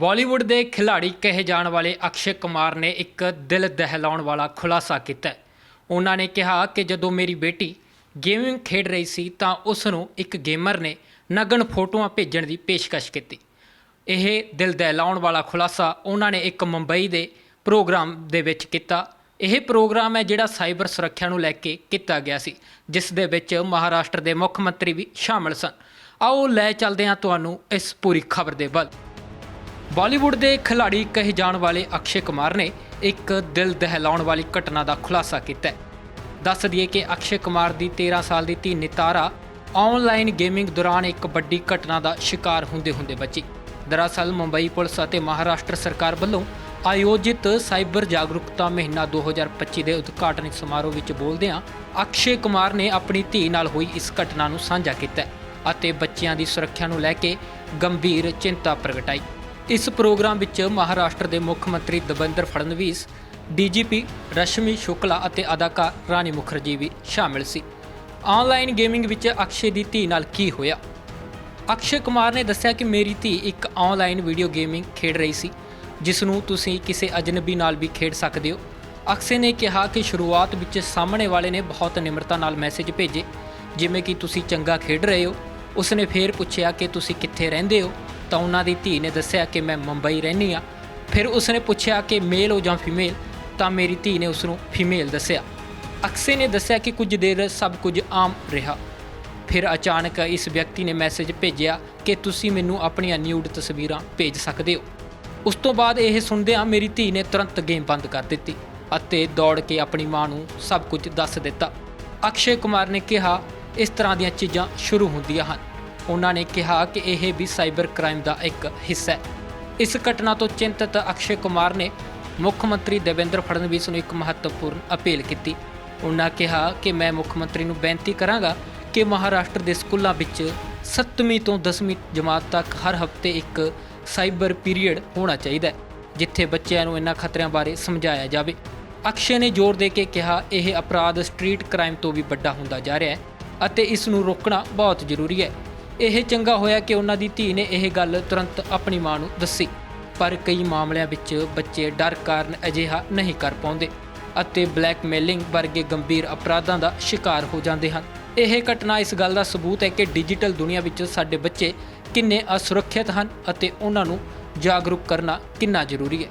ਬਾਲੀਵੁੱਡ ਦੇ ਖਿਡਾਰੀ ਕਹੇ ਜਾਣ ਵਾਲੇ ਅਕਸ਼ੇ ਕੁਮਾਰ ਨੇ ਇੱਕ ਦਿਲ ਦਹਿਲਾਉਣ ਵਾਲਾ ਖੁਲਾਸਾ ਕੀਤਾ ਉਹਨਾਂ ਨੇ ਕਿਹਾ ਕਿ ਜਦੋਂ ਮੇਰੀ ਬੇਟੀ ਗੇਮਿੰਗ ਖੇਡ ਰਹੀ ਸੀ ਤਾਂ ਉਸ ਨੂੰ ਇੱਕ ਗੇਮਰ ਨੇ ਨਗਨ ਫੋਟੋਆਂ ਭੇਜਣ ਦੀ ਪੇਸ਼ਕਸ਼ ਕੀਤੀ। ਇਹ ਦਿਲ ਦਹਿਲਾਉਣ ਵਾਲਾ ਖੁਲਾਸਾ ਉਹਨਾਂ ਨੇ ਇੱਕ ਮੁੰਬਈ ਦੇ ਪ੍ਰੋਗਰਾਮ ਦੇ ਵਿੱਚ ਕੀਤਾ। ਇਹ ਪ੍ਰੋਗਰਾਮ ਹੈ ਜਿਹੜਾ ਸਾਈਬਰ ਸੁਰੱਖਿਆ ਨੂੰ ਲੈ ਕੇ ਕੀਤਾ ਗਿਆ ਸੀ, ਜਿਸ ਦੇ ਵਿੱਚ ਮਹਾਰਾਸ਼ਟਰ ਦੇ ਮੁੱਖ ਮੰਤਰੀ ਵੀ ਸ਼ਾਮਲ ਸਨ। ਆਓ ਲੈ ਚੱਲਦੇ ਹਾਂ ਤੁਹਾਨੂੰ ਇਸ ਪੂਰੀ ਖਬਰ ਦੇ ਵੱਲ। ਬਾਲੀਵੁੱਡ ਦੇ ਖਿਲਾੜੀ ਕਹੇ ਜਾਣ ਵਾਲੇ ਅਕਸ਼ੇ ਕੁਮਾਰ ਨੇ ਇੱਕ ਦਿਲ ਦਹਿਲਾਉਣ ਵਾਲੀ ਘਟਨਾ ਦਾ ਖੁਲਾਸਾ ਕੀਤਾ ਹੈ। ਦੱਸ ਦਈਏ ਕਿ ਅਕਸ਼ੇ ਕੁਮਾਰ ਦੀ 13 ਸਾਲ ਦੀ ਧੀ ਨਿਤਾਰਾ ਆਨਲਾਈਨ ਗੇਮਿੰਗ ਦੌਰਾਨ ਇੱਕ ਵੱਡੀ ਘਟਨਾ ਦਾ ਸ਼ਿਕਾਰ ਹੁੰਦੇ ਹੁੰਦੇ ਬਚੀ। ਦਰਅਸਲ ਮੁੰਬਈ ਪੁਲਿਸ ਅਤੇ ਮਹਾਰਾਸ਼ਟਰ ਸਰਕਾਰ ਵੱਲੋਂ ਆਯੋਜਿਤ ਸਾਈਬਰ ਜਾਗਰੂਕਤਾ ਮਹੀਨਾ 2025 ਦੇ ਉਦਘਾਟਨੀ ਸਮਾਰੋਹ ਵਿੱਚ ਬੋਲਦਿਆਂ ਅਕਸ਼ੇ ਕੁਮਾਰ ਨੇ ਆਪਣੀ ਧੀ ਨਾਲ ਹੋਈ ਇਸ ਘਟਨਾ ਨੂੰ ਸਾਂਝਾ ਕੀਤਾ ਅਤੇ ਬੱਚਿਆਂ ਦੀ ਸੁਰੱਖਿਆ ਨੂੰ ਲੈ ਕੇ ਗੰਭੀਰ ਚਿੰਤਾ ਪ੍ਰਗਟਾਈ। ਇਸ ਪ੍ਰੋਗਰਾਮ ਵਿੱਚ ਮਹਾਰਾਸ਼ਟਰ ਦੇ ਮੁੱਖ ਮੰਤਰੀ ਦਵਿੰਦਰ ਫੜਨਵੀਸ, ਡੀਜੀਪੀ ਰਸ਼ਮੀ ਸ਼ੁਕਲਾ ਅਤੇ ਅਦਾਕਾਰ ਰਾਣੀ ਮੁਖਰਜੀ ਵੀ ਸ਼ਾਮਿਲ ਸੀ। ਆਨਲਾਈਨ ਗੇਮਿੰਗ ਵਿੱਚ ਅਕਸ਼ੇ ਦੀ ਧੀ ਨਾਲ ਕੀ ਹੋਇਆ? ਅਕਸ਼ੇ ਕੁਮਾਰ ਨੇ ਦੱਸਿਆ ਕਿ ਮੇਰੀ ਧੀ ਇੱਕ ਆਨਲਾਈਨ ਵੀਡੀਓ ਗੇਮਿੰਗ ਖੇਡ ਰਹੀ ਸੀ ਜਿਸ ਨੂੰ ਤੁਸੀਂ ਕਿਸੇ ਅਜਨਬੀ ਨਾਲ ਵੀ ਖੇਡ ਸਕਦੇ ਹੋ। ਅਕਸ਼ੇ ਨੇ ਕਿਹਾ ਕਿ ਸ਼ੁਰੂਆਤ ਵਿੱਚ ਸਾਹਮਣੇ ਵਾਲੇ ਨੇ ਬਹੁਤ ਨਿਮਰਤਾ ਨਾਲ ਮੈਸੇਜ ਭੇਜੇ, ਜਿਵੇਂ ਕਿ ਤੁਸੀਂ ਚੰਗਾ ਖੇਡ ਰਹੇ ਹੋ। ਉਸਨੇ ਫੇਰ ਪੁੱਛਿਆ ਕਿ ਤੁਸੀਂ ਕਿੱਥੇ ਰਹਿੰਦੇ ਹੋ? ਤਾਂ ਉਹਨਾਂ ਦੀ ਧੀ ਨੇ ਦੱਸਿਆ ਕਿ ਮੈਂ ਮੁੰਬਈ ਰਹਿੰਦੀ ਆ ਫਿਰ ਉਸਨੇ ਪੁੱਛਿਆ ਕਿ ਮੇਲ ਹੋ ਜਾਂ ਫੀਮੇਲ, ਤਾਂ ਮੇਰੀ ਧੀ ਨੇ ਉਸ ਨੂੰ ਫੀਮੇਲ ਦੱਸਿਆ। ਅਕਸ਼ੇ ਨੇ ਦੱਸਿਆ ਕਿ ਕੁਝ ਦੇਰ ਸਭ ਕੁਝ ਆਮ ਰਿਹਾ। ਫਿਰ ਅਚਾਨਕ ਇਸ ਵਿਅਕਤੀ ਨੇ ਮੈਸੇਜ ਭੇਜਿਆ ਕਿ ਤੁਸੀਂ ਮੈਨੂੰ ਆਪਣੀਆਂ ਨਿਊਡ ਤਸਵੀਰਾਂ ਭੇਜ ਸਕਦੇ ਹੋ। ਉਸ ਤੋਂ ਬਾਅਦ ਇਹ ਸੁਣਦਿਆਂ ਮੇਰੀ ਧੀ ਨੇ ਤੁਰੰਤ ਗੇਮ ਬੰਦ ਕਰ ਦਿੱਤੀ ਅਤੇ ਦੌੜ ਕੇ ਆਪਣੀ ਮਾਂ ਨੂੰ ਸਭ ਕੁਝ ਦੱਸ ਦਿੱਤਾ। ਅਕਸ਼ੇ ਕੁਮਾਰ ਨੇ ਕਿਹਾ, ਇਸ ਤਰ੍ਹਾਂ ਦੀਆਂ ਚੀਜ਼ਾਂ ਸ਼ੁਰੂ ਹੁੰਦੀਆਂ ਹਨ। ਉਹਨਾਂ ਨੇ ਕਿਹਾ ਕਿ ਇਹ ਵੀ ਸਾਈਬਰ ਕ੍ਰਾਈਮ ਦਾ ਇੱਕ ਹਿੱਸਾ ਹੈ। ਇਸ ਘਟਨਾ ਤੋਂ ਚਿੰਤਤ ਅਕਸ਼ੇ ਕੁਮਾਰ ਨੇ ਮੁੱਖ ਮੰਤਰੀ ਦੇਵੇਂਦਰ ਫੜਨਵੀਸ ਨੂੰ ਇੱਕ ਮਹੱਤਵਪੂਰਨ ਅਪੀਲ ਕੀਤੀ। ਉਹਨਾਂ ਕਿਹਾ ਕਿ ਮੈਂ ਮੁੱਖ ਮੰਤਰੀ ਨੂੰ ਬੇਨਤੀ ਕਰਾਂਗਾ ਕਿ ਮਹਾਰਾਸ਼ਟਰ ਦੇ ਸਕੂਲਾਂ ਵਿੱਚ 7ਵੀਂ ਤੋਂ 10ਵੀਂ ਜਮਾਤ ਤੱਕ ਹਰ ਹਫ਼ਤੇ ਇੱਕ ਸਾਈਬਰ ਪੀਰੀਅਡ ਹੋਣਾ ਚਾਹੀਦਾ ਹੈ, ਜਿੱਥੇ ਬੱਚਿਆਂ ਨੂੰ ਇਹਨਾਂ ਖਤਰਿਆਂ ਬਾਰੇ ਸਮਝਾਇਆ ਜਾਵੇ। ਅਕਸ਼ੇ ਨੇ ਜ਼ੋਰ ਦੇ ਕੇ ਕਿਹਾ, ਇਹ ਅਪਰਾਧ ਸਟਰੀਟ ਕ੍ਰਾਈਮ ਤੋਂ ਵੀ ਵੱਡਾ ਹੁੰਦਾ ਜਾ ਰਿਹਾ ਹੈ ਅਤੇ ਇਸ ਨੂੰ ਰੋਕਣਾ ਬਹੁਤ ਜ਼ਰੂਰੀ ਹੈ। ਇਹ ਚੰਗਾ ਹੋਇਆ ਕਿ ਉਹਨਾਂ ਦੀ ਧੀ ਨੇ ਇਹ ਗੱਲ ਤੁਰੰਤ ਆਪਣੀ ਮਾਂ ਨੂੰ ਦੱਸੀ। ਪਰ ਕਈ ਮਾਮਲਿਆਂ ਵਿੱਚ ਬੱਚੇ ਡਰ ਕਾਰਨ ਅਜਿਹਾ ਨਹੀਂ ਕਰ ਪਾਉਂਦੇ ਅਤੇ ਬਲੈਕਮੇਲਿੰਗ ਵਰਗੇ ਗੰਭੀਰ ਅਪਰਾਧਾਂ ਦਾ ਸ਼ਿਕਾਰ ਹੋ ਜਾਂਦੇ ਹਨ। ਇਹ ਘਟਨਾ ਇਸ ਗੱਲ ਦਾ ਸਬੂਤ ਹੈ ਕਿ ਡਿਜੀਟਲ ਦੁਨੀਆ ਵਿੱਚ ਸਾਡੇ ਬੱਚੇ ਕਿੰਨੇ ਅਸੁਰੱਖਿਅਤ ਹਨ ਅਤੇ ਉਹਨਾਂ ਨੂੰ ਜਾਗਰੂਕ ਕਰਨਾ ਕਿੰਨਾ ਜ਼ਰੂਰੀ ਹੈ।